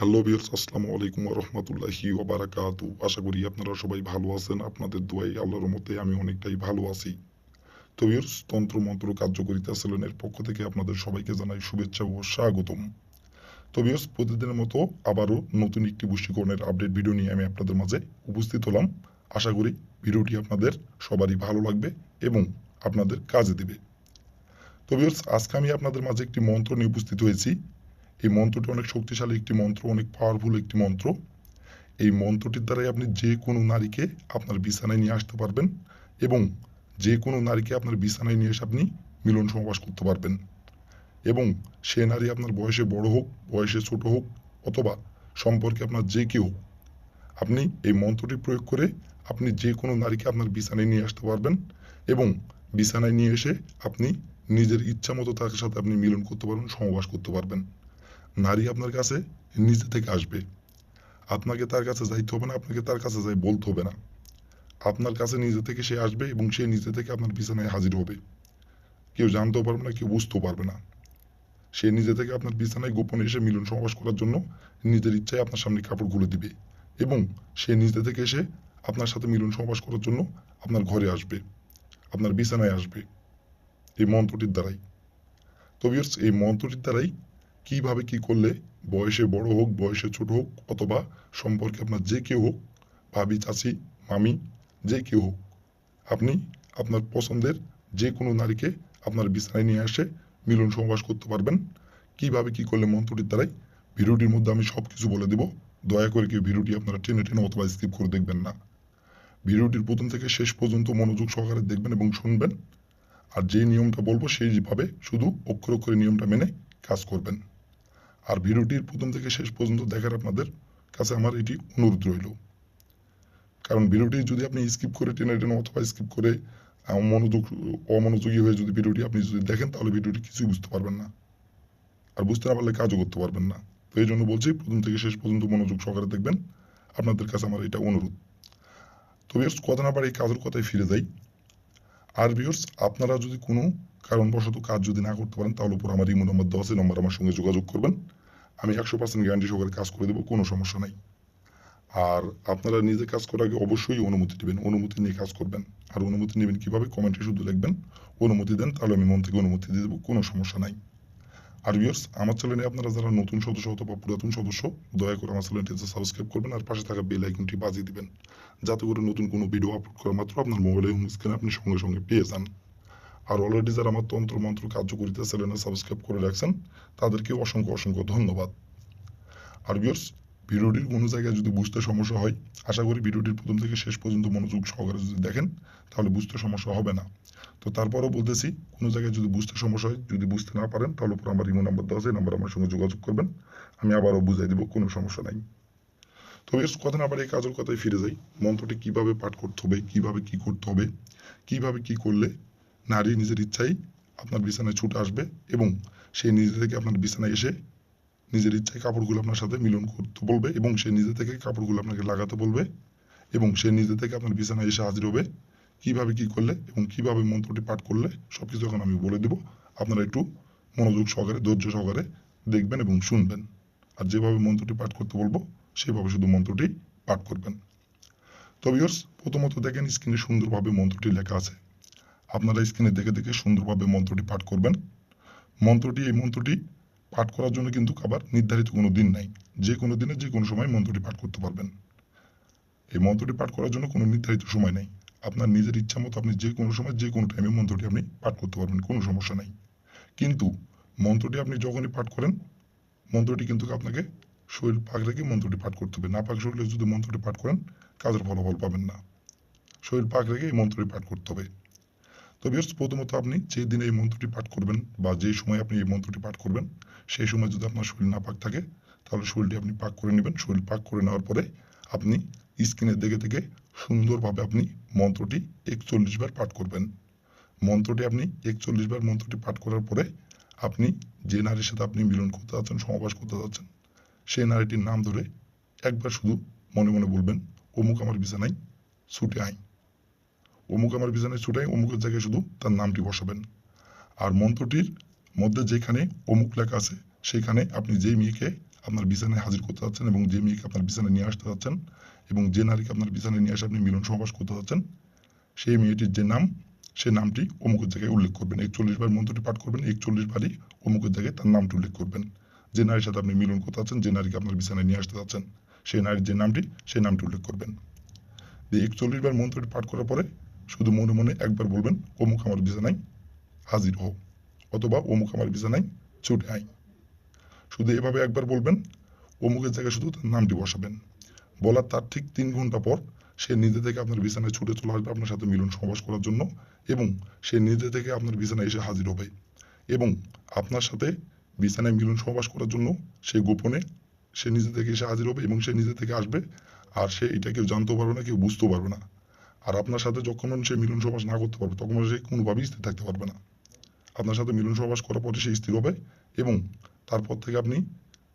Hello বিয়ার্স আসসালামু আলাইকুম রহমতুল্লাহি ওবারাকাতু। আশা করি আপনারা সবাই ভালো আছেন, আপনাদের দোয়াই আল্লাহর মতে আমি অনেকটাই ভালো আছি। তো বিয়ার্স তন্ত্র মন্ত্র কার্যকরিতা সেলেনের পক্ষ থেকে আপনাদের সবাইকে জানাই শুভেচ্ছা ও স্বাগতম। তো বিয়ার্স প্রতিদিনের মতো আবারও নতুন একটি পুষ্টিকরণের আপডেট ভিডিও নিয়ে আমি আপনাদের মাঝে উপস্থিত হলাম। আশা করি ভিডিওটি আপনাদের সবারই ভালো লাগবে এবং আপনাদের কাজে দেবে। তো বিয়ার্স আজকে আমি আপনাদের মাঝে একটি মন্ত্র নিয়ে উপস্থিত হয়েছি। এই মন্ত্রটি অনেক শক্তিশালী, একটি মন্ত্র, অনেক পাওয়ারফুল একটি মন্ত্র। এই মন্ত্রটির দ্বারাই আপনি যে কোনো নারীকে আপনার বিছানায় নিয়ে আসতে পারবেন এবং যে কোনো নারীকে আপনার বিছানায় নিয়ে এসে আপনি মিলন সমাবাস করতে পারবেন। এবং সে নারী আপনার বয়সে বড় হোক, বয়সে ছোট হোক অথবা সম্পর্কে আপনার যে কেউ আপনি এই মন্ত্রটি প্রয়োগ করে আপনি যে কোনো নারীকে আপনার বিছানায় নিয়ে আসতে পারবেন এবং বিছানায় নিয়ে এসে আপনি নিজের ইচ্ছা মতো তার সাথে আপনি মিলন করতে পারবেন সমবাস করতে পারবেন। নারী আপনার কাছে নিজে থেকে আসবে। আপনাকে তার কাছে যাইতে হবে না, আপনাকে তার কাছে যাই বলতে হবে না। আপনার কাছে নিজে থেকে সে আসবে এবং সে নিজে থেকে আপনার বিছানায় হাজির হবে। কেউ জানতেও পারবে না, কেউ বুঝতেও পারবে না। সে নিজে থেকে আপনার বিছানায় গোপনে এসে মিলন সমাবেশ করার জন্য নিজের ইচ্ছায় আপনার সামনে কাপড় খুলে দিবে এবং সে নিজে থেকে এসে আপনার সাথে মিলন সমাবেশ করার জন্য আপনার ঘরে আসবে, আপনার বিছানায় আসবে। এই মন্ত্রটির দ্বারাই। তো এই মন্ত্রটির দ্বারাই কীভাবে কি করলে বয়সে বড় হোক, বয়সে ছোট হোক, অথবা সম্পর্কে আপনার যে কেউ হোক, ভাবি, চাচি, মামি, যে কেউ হোক, আপনি আপনার পছন্দের যে কোনো নারীকে আপনার বিছানায় নিয়ে আসে মিলন সমাবাস করতে পারবেন। কীভাবে কি করলে মন্ত্রটির দ্বারাই ভিডিওটির মধ্যে আমি সব কিছু বলে দেব। দয়া করে কেউ ভিডিওটি আপনারা টেনে টেনে অথবা স্কিপ করে দেখবেন না। ভিডিওটির প্রথম থেকে শেষ পর্যন্ত মনোযোগ সহকারে দেখবেন এবং শুনবেন। আর যে নিয়মটা বলব সেইভাবে শুধু অক্ষর অক্ষরে নিয়মটা মেনে কাজ করবেন। আর ভিডিওটির প্রথম থেকে শেষ পর্যন্ত দেখার আপনাদের কাছে আমার এটি অনুরোধ রইল। কারণ ভিডিওটি যদি আপনি স্কিপ করে টেনে টেনে অথবা স্কিপ করে মনোযোগ অমনোযোগী হয়ে যদি ভিডিওটি আপনি যদি দেখেন, তাহলে ভিডিওটি কিছুই বুঝতে পারবেন না। আর বুঝতে না পারলে কাজও করতে পারবেন না। তো এই জন্য বলছি, প্রথম থেকে শেষ পর্যন্ত মনোযোগ সহকারে দেখবেন। আপনাদের কাছে আমার এটা অনুরোধ। তো বিয়ার্স কথা না পারে এই কাজের কথায় ফিরে যাই। আর বিয়ার্স আপনারা যদি কোনো কারণবশত কাজ যদি না করতে পারেন, তাহলে উপর আমার ইমো নম্বর দেওয়া আছে নম্বর আমার সঙ্গে যোগাযোগ করবেন। আমি একশো পার্সেন্ট গ্যারান্টি সহকারে কাজ করে দেবো, কোনো সমস্যা নাই। আর আপনারা নিজে কাজ করার আগে অবশ্যই অনুমতি নেবেন, অনুমতি নিয়ে কাজ করবেন। আর অনুমতি নেবেন কীভাবে? কমেন্টে শুধু লিখবেন, অনুমতি দেন, তাহলে আমি মন থেকে অনুমতি দিয়ে দেবো, কোনো সমস্যা নাই। আর ভিউয়ার্স আমার চ্যানেলে আপনারা যারা নতুন সদস্য অথবা পুরাতন সদস্য, দয়া করে আমার চ্যানেলটি সাবস্ক্রাইব করবেন আর পাশে থাকা বেল আইকনটি বাজিয়ে দিবেন। যাতে করে নতুন কোনো ভিডিও আপলোড করা মাত্র আপনার মোবাইলে হোম স্ক্রিনে আপনি সঙ্গে সঙ্গে পেয়ে যান। আর অলরেডি যারা আমার তন্ত্র মন্ত্র কার্যকরিতা চ্যানেলে সাবস্ক্রাইব করে রাখছেন, তাদেরকে অসংখ্য অসংখ্য ধন্যবাদ। আর ভিউয়ার্স ভিডিওটির কোনো জায়গায় যদি বুঝতে সমস্যা হয়, আশা করি ভিডিওটির প্রথম থেকে শেষ পর্যন্ত মনোযোগ সহকারে যদি দেখেন, তাহলে বুঝতে সমস্যা হবে না। তো তারপরও বলতেছি, কোনো জায়গায় যদি বুঝতে সমস্যা হয়, যদি বুঝতে না পারেন, তাহলে উপর আমার ইমো নাম্বার দেওয়া আছে নাম্বার আমার সঙ্গে যোগাযোগ করবেন, আমি আবারও বুঝাই দেবো, কোনো সমস্যা নাই। তো বেশ কথা না পারে এই কাজের কথায় ফিরে যাই। মন্ত্রটি কীভাবে পাঠ করতে হবে, কীভাবে কি করতে হবে, কীভাবে কি করলে নারী নিজের ইচ্ছাই আপনার বিছানায় ছুটে আসবে এবং সে নিজে থেকে আপনার বিছানায় এসে নিজের ইচ্ছায় কাপড়গুলো আপনার সাথে মিলন করতে বলবে এবং সে নিজে থেকে কাপড়গুলো আপনাকে লাগাতে বলবে এবং সে নিজে থেকে আপনার বিছানায় এসে হাজির হবে। কীভাবে কি করলে এবং কীভাবে মন্ত্রটি পাঠ করলে সব কিছু এখন আমি বলে দেব। আপনারা একটু মনোযোগ সহকারে, ধৈর্য সহকারে দেখবেন এবং শুনবেন। আর যেভাবে মন্ত্রটি পাঠ করতে বলব, সেভাবে শুধু মন্ত্রটি পাঠ করবেন। তো ভিউয়ার্স প্রথমত দেখেন স্ক্রিনে সুন্দরভাবে মন্ত্রটি লেখা আছে। আপনারা স্ক্রিনে দেখে দেখে সুন্দরভাবে মন্ত্রটি পাঠ করবেন। মন্ত্রটি, এই মন্ত্রটি পাঠ করার জন্য কিন্তু আবার নির্ধারিত কোনো দিন নাই। যে কোনো দিনে, যে কোনো সময় মন্ত্রটি পাঠ করতে পারবেন। এই মন্ত্রটি পাঠ করার জন্য কোনো নির্ধারিত সময় নেই। আপনার নিজের ইচ্ছা মতো আপনি যে কোনো সময়, যে কোনো টাইমে মন্ত্রটি আপনি পাঠ করতে পারবেন, কোনো সমস্যা নাই। কিন্তু মন্ত্রটি আপনি যখনই পাঠ করেন, মন্ত্রটি কিন্তু আপনাকে শরীর পাক রেখে মন্ত্রটি পাঠ করতে হবে। না পাক শরীরে যদি মন্ত্রটি পাঠ করেন, কাজের ফলাফল পাবেন না। শরীর পাক রেখে এই মন্ত্রটি পাঠ করতে হবে। তো বিয়ার্স প্রথমত আপনি যে দিনে এই মন্ত্রটি পাঠ করবেন বা যে সময় আপনি এই মন্ত্রটি পাঠ করবেন, সেই সময় যদি আপনার শরীর না পাক থাকে, তাহলে শরীরটি আপনি পাক করে নেবেন। শরীর পাক করে নেওয়ার পরে আপনি স্ক্রিনের দেখে থেকে সুন্দরভাবে আপনি মন্ত্রটি একচল্লিশ বার পাঠ করবেন। মন্ত্রটি আপনি একচল্লিশ বার মন্ত্রটি পাঠ করার পরে আপনি যে নারীর সাথে আপনি মিলন করতে যাচ্ছেন সমাবাস করতে যাচ্ছেন, সেই নারীটির নাম ধরে একবার শুধু মনে মনে বলবেন, অমুক আমার বিছানায় ছুটে আয়। অমুক আমার বিছানায় ছুটে আয় অমুকের জায়গায় শুধু তার নামটি বসাবেন। আর মন্ত্রটির মধ্যে যেখানে অমুক লেখা আছে, সেখানে আপনি যেই মেয়েকে আপনার বিছানায় হাজির করতে যাচ্ছেন এবং যে মেয়েকে আপনার বিছানায় নিয়ে আসতে যাচ্ছেন এবং যে নারীকে আপনার বিছানায় নিয়ে আসে আপনি মিলন সহবাস করতে যাচ্ছেন, সেই মেয়েটির যে নাম সেই নামটি অমুকের জায়গায় উল্লেখ করবেন। একচল্লিশ বার মন্ত্রটি পাঠ করবেন, একচল্লিশ বারই অমুকের জায়গায় তার নামটি উল্লেখ করবেন। যে নারীর সাথে আপনি মিলন করতে যাচ্ছেন, যে নারীকে আপনার বিছানায় নিয়ে আসতে যাচ্ছেন, সেই নারীর যে নামটি, সেই নামটি উল্লেখ করবেন। দিয়ে একচল্লিশ বার মন্ত্রটি পাঠ করার পরে শুধু মনে মনে একবার বলবেন অমুক আমার বিছানায়, হাজির হও। অথবা অমুক আমার বিছানায়, ছুটে আই শুধু এভাবে একবার বলবেন অমুকের জায়গায় শুধু তার নামটি বসাবেন। বলার তার ঠিক তিন ঘণ্টা পর সে নিজে থেকে আপনার বিছানায় ছুটে চলে আসবে আপনার সাথে মিলন সমাবেশ করার জন্য এবং সে নিজে থেকে আপনার বিছানায় এসে হাজির হবে। এবং আপনার সাথে বিছানায় মিলন সমাবেশ করার জন্য সে গোপনে সে নিজে থেকে এসে হাজির হবে এবং সে নিজে থেকে আসবে। আর সে এটা কেউ জানতেও পারবে না, কেউ বুঝতেও পারবে না। আর আপনার সাথে যখন সে মিলন সমাবেশ না করতে পারবে, তখন সে কোনোভাবেই স্থির থাকতে পারবে না। আপনার সাথে মিলন সহবাস করার পরে সে স্থির হবে এবং তারপর থেকে আপনি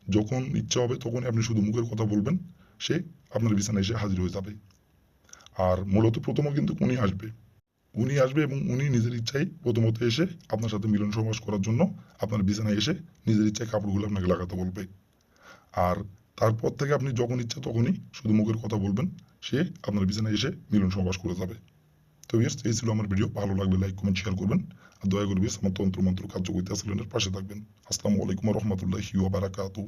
যখন ইচ্ছা হবে তখনই আপনি শুধু মুখের কথা বলবেন, সে আপনার বিছানায় এসে হাজির হয়ে যাবে। আর মূলত প্রথমও কিন্তু উনি আসবে। উনি আসবে এবং উনি নিজের ইচ্ছায় প্রথমত এসে আপনার সাথে মিলন সহবাস করার জন্য আপনার বিছানায় এসে নিজের ইচ্ছায় কাপড়গুলো আপনাকে লাগাতে বলবে। আর তারপর থেকে আপনি যখন ইচ্ছা তখনই শুধু মুখের কথা বলবেন সে আপনার বিছানায় এসে মিলন সমাবাস করে যাবে। তো ইয়ার্স এই ছিল আমার ভিডিও ভালো লাগবে লাইক কমেন্ট শেয়ার করবেন। আর দয়া করে বিয়ার্স আমার তন্ত্র মন্ত্র কার্যকরিতা চ্যানেলের পাশে থাকবেন। আসসালামু আলাইকুম রহমতুল্লাহি ওয়া বারাকাতুহু।